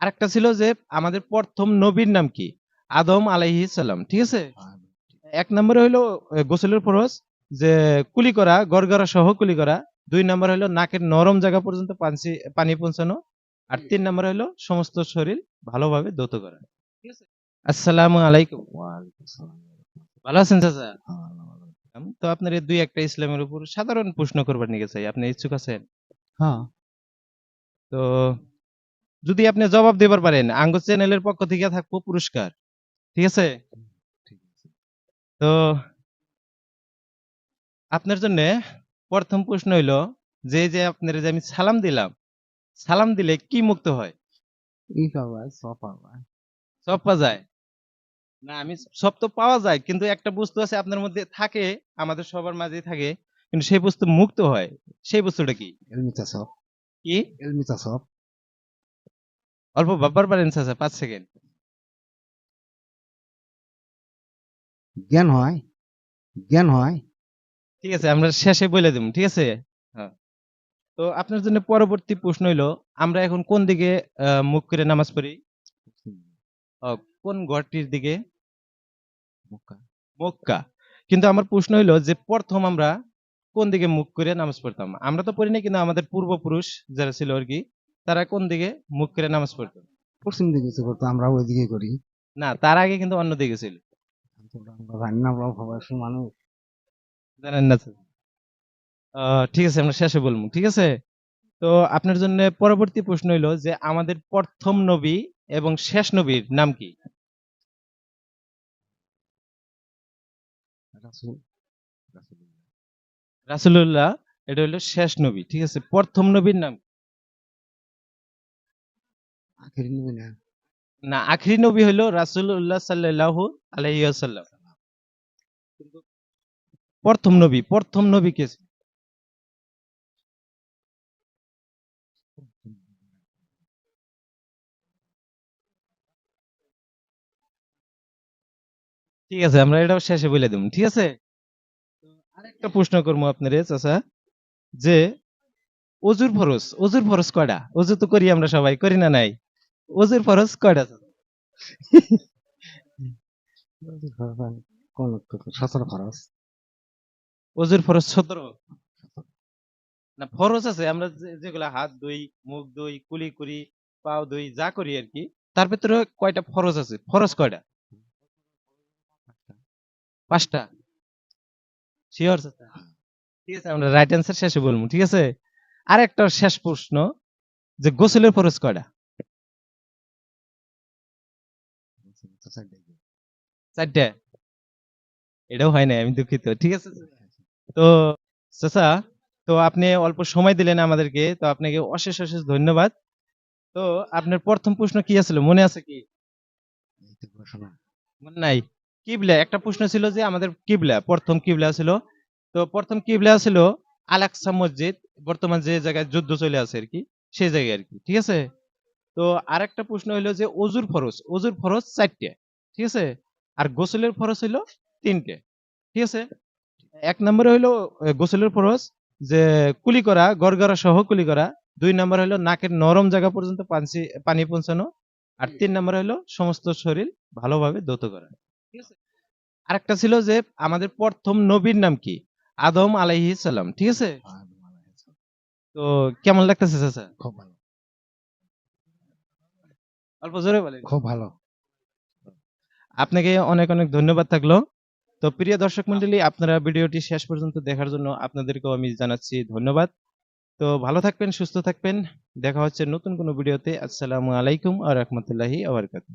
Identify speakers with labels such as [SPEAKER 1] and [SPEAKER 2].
[SPEAKER 1] আরেকটা ছিল যে আমাদের প্রথম নবীর নাম কি? আদম আলাইহিস সালাম ঠিক আছে? এক নম্বরে হইল গোসলের ফরজ যে কুলি করা গড়গড়া সহ কুলি করা। দুই নম্বর হইল নাকের নরম জায়গা পর্যন্ত পানি পানি পৌঁছানো। আর তিন নম্বর হইল সমস্ত শরীর ভালোভাবে ধৌত করা। ঠিক আছে? আসসালামু আলাইকুম। ভালো আছেন চাচা? তো আপনার এই দুই একটা ইসলামের উপর সাধারণ প্রশ্ন করবার নিয়ে চাই। আপনি ইচ্ছুক আছেন?
[SPEAKER 2] হ্যাঁ।
[SPEAKER 1] তো যদি আপনি জবাব দিবার পারেন আঙ্গ চ্যানেলের পক্ষ থেকে থাকব পুরস্কার। ঠিক আছে? তো আপনার জন্য প্রথম প্রশ্ন হইল যে যে আপনার যে আমি সালাম দিলাম সালাম দিলে কি মুক্ত হয়?
[SPEAKER 2] সব
[SPEAKER 1] পাওয়া যায়? না আমি সব তো পাওয়া যায় কিন্তু একটা বস্তু আছে আপনার মধ্যে থাকে আমাদের সবার মাঝেই থাকে কিন্তু সেই বস্তু মুক্ত হয় সেই বস্তুটা কি?
[SPEAKER 2] এলমিতা সব।
[SPEAKER 1] কি?
[SPEAKER 2] এলমিতা সব।
[SPEAKER 1] অল্প ভাববার পারেন চাচা পাঁচ সেকেন্ড
[SPEAKER 2] জ্ঞান হয় জ্ঞান হয়।
[SPEAKER 1] ঠিক আছে আমরা শেষে বলে দেব ঠিক আছে? হ্যাঁ। তো আপনার জন্য পরবর্তী প্রশ্ন হইল আমরা এখন কোন দিকে মুখ করে নামাজ পড়ি? কোন ঘরটির দিকে?
[SPEAKER 2] মক্কা।
[SPEAKER 1] মক্কা। কিন্তু আমার প্রশ্ন হইল যে প্রথম আমরা কোন দিকে মুখ করে নামাজ পড়তাম? আমরা তো পড়ি না কিন্তু আমাদের পূর্বপুরুষ যারা ছিল আর কি তারা কোন দিকে? মুখ করে নামাজ পড়তো।
[SPEAKER 2] পশ্চিম দিকে কিছু করতো আমরা ওই দিকে করি।
[SPEAKER 1] না তার আগে কিন্তু অন্য দিকে ছিল।
[SPEAKER 2] জানি না আমরা প্রবাসী মানুষ।
[SPEAKER 1] জানেন না তো? ঠিক আছে আমরা শেষে বলব ঠিক আছে? তো আপনার জন্য পরবর্তী প্রশ্ন হইল যে আমাদের প্রথম নবী এবং শেষ নবীর নাম কি?
[SPEAKER 2] রাসূল।
[SPEAKER 1] রাসূলুল্লাহ এটা হইল শেষ নবী ঠিক আছে? প্রথম নবীর নাম কি?
[SPEAKER 2] নিবি না?
[SPEAKER 1] না, আখরি নবী সাল্লাল্লাহু আলাইহি ওয়াসাল্লাম। প্রথম নবী প্রথম নবী কে ঠিক আছে, আমরা এটা শেষে বলে দেব, ঠিক আছে? আরেকটা প্রশ্ন করব আপনারে চাচা, যে অজুর ফরজ অজুর ফরজ কয়টা? অজু তো করি আমরা সবাই, করি না নাই? অজুর ফরজ কয়টা
[SPEAKER 2] সতেরো খরচ
[SPEAKER 1] অজুর ফরজ সতেরো? না ফরজ আছে আমরা যেগুলা হাত ধুই মুখ ধুই কুলি করি পাও ধুই যা করি আর কি তার ভিতরে কয়টা ফরজ আছে? ফরজ কয়টা? পাঁচটা। শিওর ঠিক আছে আমরা রাইট অ্যান্সার শেষে বলব ঠিক আছে? আর একটা শেষ প্রশ্ন যে গোসলের ফরজ কয়টা? চারটে। এটাও হয় না আমি দুঃখিত। ঠিক আছে? তো, চাচা, তো আপনি অল্প সময় দিলেন আমাদেরকে, তো আপনাকে অশেষ অশেষ ধন্যবাদ। তো, আপনার প্রথম প্রশ্ন কি আছিল, মনে আছে কি? মনে নাই। কিবলা, একটা প্রশ্ন ছিল যে আমাদের কিবলা, প্রথম কিবলা ছিল তো প্রথম কিবলা ছিল আলাকসা মসজিদ, বর্তমান যে জায়গায় যুদ্ধ চলে আছে আর কি, সেই জায়গায় আর কি, ঠিক আছে? তো আরেকটা প্রশ্ন হলো যে অজুর ফরজ অজুর ফরজ চারটে ঠিক আছে? আর গোসলের ফরজ হইল তিনটে ঠিক আছে? এক নম্বরে হইল গোসলের ফরজ যে কুলি করা গড়গড়া সহ কুলি করা। দুই নম্বর হইল নাকের নরম জায়গা পর্যন্ত পানি পৌঁছানো। আর তিন নম্বর হইল সমস্ত শরীর ভালোভাবে ধৌত করা ঠিক আছে? আরেকটা ছিল যে আমাদের প্রথম নবীর নাম কি? আদম আলাইহিস সালাম ঠিক আছে? তো কেমন লাগতেছে চাচা?
[SPEAKER 2] খুব ভালো।
[SPEAKER 1] অল্প জোরে বলেন।
[SPEAKER 2] খুব ভালো।
[SPEAKER 1] আপনাকে অনেক অনেক ধন্যবাদ থাকল। তো প্রিয় দর্শক মন্ডলী, আপনারা ভিডিওটি শেষ পর্যন্ত দেখার জন্য আপনাদেরকেও আমি জানাচ্ছি ধন্যবাদ। তো ভালো থাকবেন, সুস্থ থাকবেন। দেখা হচ্ছে নতুন কোনো ভিডিওতে। আসসালামু আলাইকুম আ রহমতুল্লাহি আবরকাত